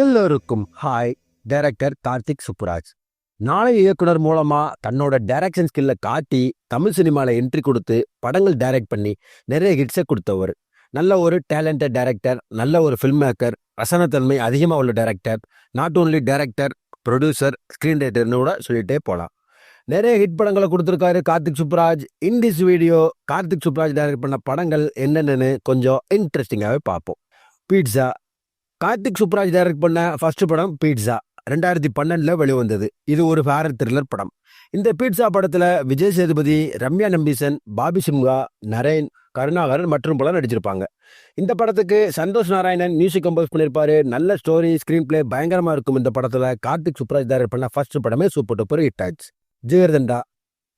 எல்லோருக்கும் hi director Karthik Subbaraj. நாளை இயக்குனர் மூலமா தன்னோட டைரக்ஷன் ஸ்கில்ல காட்டி தமிழ் சினிமாவில் என்ட்ரி கொடுத்து படங்கள் டைரக்ட் பண்ணி நிறைய ஹிட்ஸை கொடுத்தவர். நல்ல ஒரு டேலண்டட் டைரக்டர் நல்ல ஒரு ஃபில்ம் மேக்கர் ரசனத்தன்மை அதிகமாக உள்ள director not only director producer screen ரைட்டர்னு கூட சொல்லிகிட்டே போகலாம் நிறைய ஹிட் படங்களை கொடுத்துருக்காரு Karthik Subbaraj in this video Karthik Subbaraj direct பண்ண படங்கள் என்னென்னு கொஞ்சம் இன்ட்ரெஸ்டிங்காகவே பார்ப்போம். பீட்சா கார்த்திக் சுப்ராஜ் டைரக்ட் பண்ண ஃபர்ஸ்ட் படம் பீட்சா ரெண்டாயிரத்தி பன்னெண்டில் வெளிவந்தது. இது ஒரு ஹாரர் த்ரில்லர் படம். இந்த பீட்சா படத்தில் விஜய் சேதுபதி ரம்யா நம்பீசன் பாபி சிம்ஹா நரேன் கருணாகரன் மற்றும் பலர் நடிச்சிருப்பாங்க. இந்த படத்துக்கு சந்தோஷ் நாராயணன் மியூசிக் கம்போஸ் பண்ணியிருப்பாரு நல்ல ஸ்டோரி ஸ்க்ரீன் பிளே பயங்கரமாக இருக்கும் இந்த படத்தில். கார்த்திக் சுப்ராஜ் டைரக்ட் பண்ண ஃபர்ஸ்ட் படமே சூப்பர் டூப்பர் ஹிட் ஆச்சு ஜிகர்தண்டா.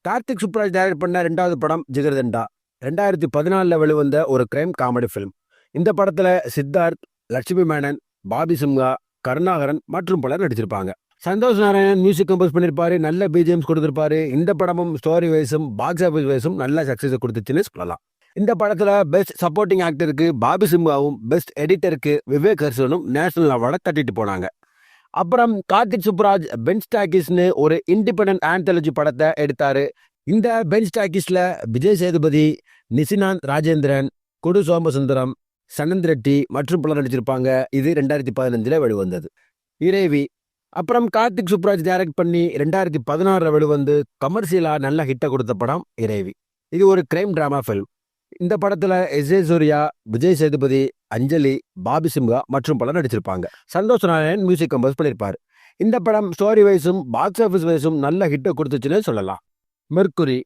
கார்த்திக் சுப்ராஜ் டைரக்ட் பண்ண ரெண்டாவது படம் ஜிகர்தண்டா. ரெண்டாயிரத்தி பதினாலில் வெளிவந்த ஒரு கிரைம் காமெடி ஃபிலிம் இந்த படத்தில் சித்தார்த் லட்சுமி மேனன் பாபி சிம்ஹா கருணாகரன் மற்றும் பலர் நடிச்சிருப்பாங்க. சந்தோஷ் நாராயணன் மியூசிக் கம்போஸ் பண்ணியிருப்பாரு நல்ல பிஜிஎம்ஸ் கொடுத்துருப்பாரு. இந்த படமும் ஸ்டோரி வைஸும் பாக்ஸ் ஆஃபீஸ் வைஸும் நல்ல சக்ஸஸ் கொடுத்துச்சுன்னு சொல்லலாம். இந்த படத்தில் பெஸ்ட் சப்போர்ட்டிங் ஆக்டருக்கு பாபி சிம்ஹாவும் பெஸ்ட் எடிட்டருக்கு விவேக் ஹர்சனும் நேஷனல் அவார்டை தட்டிட்டு போனாங்க. அப்புறம் கார்த்திக் சுப்ராஜ் பென் ஸ்டாக்கிஸ்னு ஒரு இண்டிபெண்டன்ட் ஆந்தாலஜி படத்தை எடுத்தாரு. இந்த பென் டாக்கிஸில் விஜய் சேதுபதி நிசினாந்த் ராஜேந்திரன் குடு சோமசுந்தரம் சனந்த் ரெட்டி மற்றும் பலர் நடிச்சிருப்பாங்க இது ரெண்டாயிரத்தி பதினஞ்சில் வெளிவந்தது. இறைவி. அப்புறம் கார்த்திக் சுப்ராஜ் டைரக்ட் பண்ணி ரெண்டாயிரத்தி பதினாறில் வெளிவந்து கமர்ஷியலாக நல்ல ஹிட்டை கொடுத்த படம் இறைவி. இது ஒரு கிரைம் ட்ராமா ஃபில்ம் இந்த படத்தில் எஸ் ஏ சூர்யா விஜய் சேதுபதி அஞ்சலி பாபி சிம்ஹா மற்றும் பலர் நடிச்சிருப்பாங்க சந்தோஷ் நாராயண் மியூசிக் கம்போஸ் பண்ணியிருப்பார் இந்த படம் ஸ்டோரி வைஸும் பாக்ஸ் ஆஃபீஸ் வைஸும் நல்ல ஹிட்டை கொடுத்துச்சுன்னு சொல்லலாம். மெர்க்குரி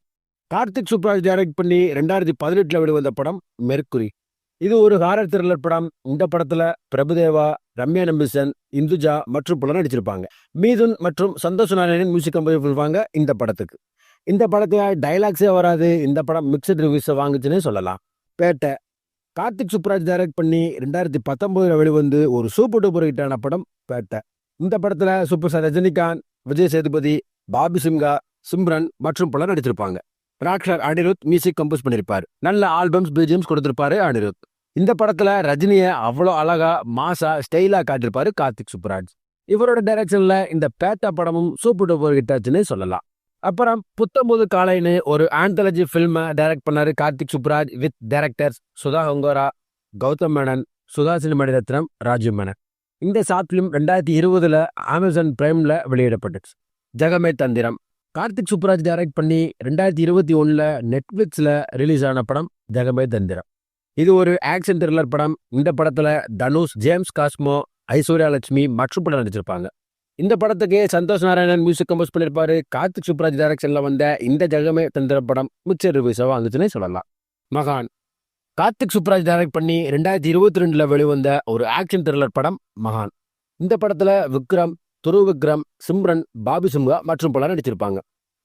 கார்த்திக் சுப்ராஜ் டைரக்ட் பண்ணி ரெண்டாயிரத்தி பதினெட்டில் வெளிவந்த படம் மெர்க்குரி இது ஒரு ஹாரர் த்ரில்லர் படம். இந்த படத்துல பிரபுதேவா ரம்யா நம்பிசன் இந்துஜா மற்றும் பலர் நடிச்சிருப்பாங்க. மீதுன் மற்றும் சந்தோஷ் நாராயணன் மியூசிக் கம்போஸ் பண்ணுவாங்க இந்த படத்துக்கு. இந்த படத்துல டைலாக்ஸே வராது. இந்த படம் மிக்சட் ரிவ்யூஸை வாங்குச்சுன்னே சொல்லலாம். பேட்டை. கார்த்திக் சுப்ராஜ் டைரக்ட் பண்ணி ரெண்டாயிரத்தி பத்தொன்பதுல வெளிவந்து ஒரு சூப்பர் டூப்பர் ஹிட்டான படம் பேட்டை. இந்த படத்துல சூப்பர் ஸ்டார் ரஜினிகாந்த் விஜய் சேதுபதி பாபி சிம்கா சிம்ரன் மற்றும் பலர் நடிச்சிருப்பாங்க. ராக்ஷர் அனிருத் மியூசிக் கம்போஸ் பண்ணியிருப்பார் நல்ல ஆல்பம்ஸ் பிஜிஎம்ஸ் கொடுத்திருப்பாரு அனிருத். இந்த படத்துல ரஜினியை அவ்வளோ அழகா மாசா ஸ்டைலா காட்டிருப்பாரு கார்த்திக் சுப்ராஜ் இவரோட டைரக்ஷன்ல இந்த பேட்டா படமும் சூப்பர் டூப்பர் ஹிட்டாச்சுன்னு சொல்லலாம். அப்புறம் புத்தம்போது காலைன்னு ஒரு ஆந்தாலஜி ஃபில்மை டைரக்ட் பண்ணாரு கார்த்திக் சுப்ராஜ் வித் டைரக்டர்ஸ் சுதா ஹங்கோரா கௌதம் மேனன் சுதாசினி மணிரத்னம் ராஜீவ் மேனன். இந்த சாத் ஃபிலிம் ரெண்டாயிரத்தி இருபதுல அமேசான் பிரைம்ல வெளியிடப்பட்டுச்சு. ஜெகமே தந்திரம். கார்த்திக் சுப்ராஜ் டைரக்ட் பண்ணி ரெண்டாயிரத்தி இருபத்தி ஒன்றில் நெட்ஃப்ளிக்ஸில் ரிலீஸ் ஆன படம் ஜெகமே தந்திரம். இது ஒரு ஆக்ஷன் த்ரில்லர் படம். இந்த படத்தில் தனுஷ் ஜேம்ஸ் காஸ்மோ ஐஸ்வர்யா லட்சுமி மற்றும் படம் நடிச்சிருப்பாங்க. இந்த படத்துக்கு சந்தோஷ் நாராயணன் மியூசிக் கம்போஸ் பண்ணியிருப்பாரு கார்த்திக் சுப்ராஜ் டைரக்ஷனில் வந்த இந்த ஜெகமே தந்திர படம் மிச்சர் ரிவ்யூஸாக வந்துச்சுன்னு சொல்லலாம். மகான். கார்த்திக் சுப்ராஜ் டைரக்ட் பண்ணி ரெண்டாயிரத்தி இருபத்தி ரெண்டில் வெளிவந்த ஒரு ஆக்ஷன் த்ரில்லர் படம் மகான். இந்த படத்தில் விக்ரம் துரு விக்ரம் சிம்ரன் பாபி சிம்ஹா மற்றும் பலர் நடிச்சிருப்பாங்க.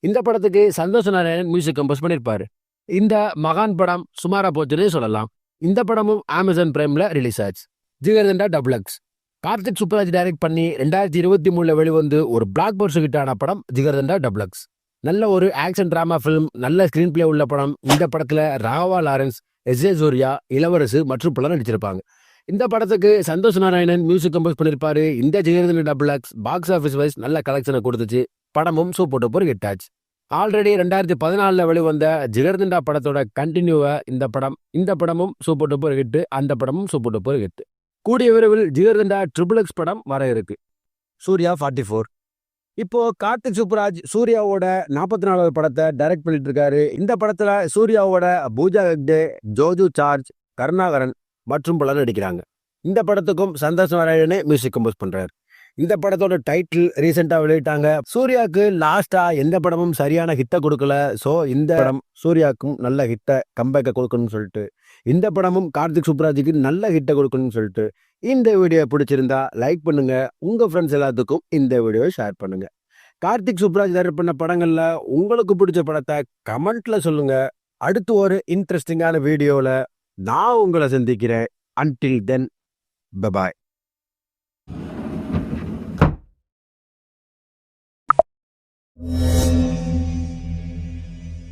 இந்த படத்துக்கு சந்தோஷ் நாராயணன் மியூசிக் கம்போஸ் பண்ணியிருப்பாரு இந்த மகான் படம் சுமாரா போச்சுன்னே சொல்லலாம். இந்த படமும் அமேசான் பிரைம்ல ரிலீஸ் ஆச்சு. Jigarthanda double X Karthik Subbaraj direct பண்ணி ரெண்டாயிரத்தி இருபத்தி மூணுல வெளிவந்து ஒரு பிளாக் பர்ஸ் ஹிட்டான படம் ஜிகர்தண்டா டபுளக்ஸ் நல்ல ஒரு ஆக்ஷன் ட்ராமா ஃபிலிம் நல்ல ஸ்கிரீன் பிளே உள்ள படம். இந்த படத்துல Raghava Lawrence S A Surya Ilavarasu மற்றும் பலர் நடிச்சிருப்பாங்க. இந்த படத்துக்கு சந்தோஷ் நாராயணன் மியூசிக் கம்போஸ் பண்ணியிருப்பாரு இந்த Jayalalithaa double X box office wise நல்ல கலெக்ஷனை கொடுத்துச்சு. படமும் சூப்பர் டூப்பர் ஹிட் ஆச்சு. ஆல்ரெடி ரெண்டாயிரத்தி பதினாலில் வெளிவந்த ஜிகர்தண்டா படத்தோட கண்டினியூவை இந்த படம் இந்த படமும் சூப்பர் டூப்பர் ஹிட் அந்த படமும் சூப்பர் டூப்பர் ஹிட் கூடிய விரைவில் ஜிகர்தண்டா ட்ரிபிள் எக்ஸ் படம் வர இருக்கு. சூர்யா ஃபார்ட்டி ஃபோர் இப்போ கார்த்திக் சுப்ராஜ் சூர்யாவோட நாற்பத்தி நாலாவது படத்தை டைரக்ட் பண்ணிட்டு இருக்காரு இந்த படத்துல சூர்யாவோட பூஜா ஹெக்டே ஜோஜு சார்ஜ் கருணாகரன் மற்றும் பலர் நடிக்கிறாங்க. இந்த படத்துக்கும் சந்தோஷ் நாராயணனே மியூசிக் கம்போஸ் பண்றாரு. இந்த படத்தோட டைட்டில் ரீசெண்டாக வெளியிட்டாங்க. சூர்யாவுக்கு லாஸ்டா எந்த படமும் சரியான ஹிட்டை கொடுக்கல. ஸோ இந்த படம் சூர்யாவுக்கும் நல்ல ஹிட்டை கம்பேக்கை கொடுக்கணும்னு சொல்லிட்டு இந்த படமும் கார்த்திக் சுப்ராஜுக்கு நல்ல ஹிட்டை கொடுக்கணும்னு சொல்லிட்டு இந்த வீடியோ பிடிச்சிருந்தா லைக் பண்ணுங்க. உங்க ஃப்ரெண்ட்ஸ் எல்லாத்துக்கும் இந்த வீடியோவை ஷேர் பண்ணுங்க. கார்த்திக் சுப்ராஜ் டைரக்ட் பண்ண படங்கள்ல உங்களுக்கு பிடிச்ச படத்தை கமெண்ட்ல சொல்லுங்க. அடுத்து ஒரு இன்ட்ரெஸ்டிங்கான வீடியோவில் நான் உங்களை சந்திக்கிறேன். Until then bye bye Música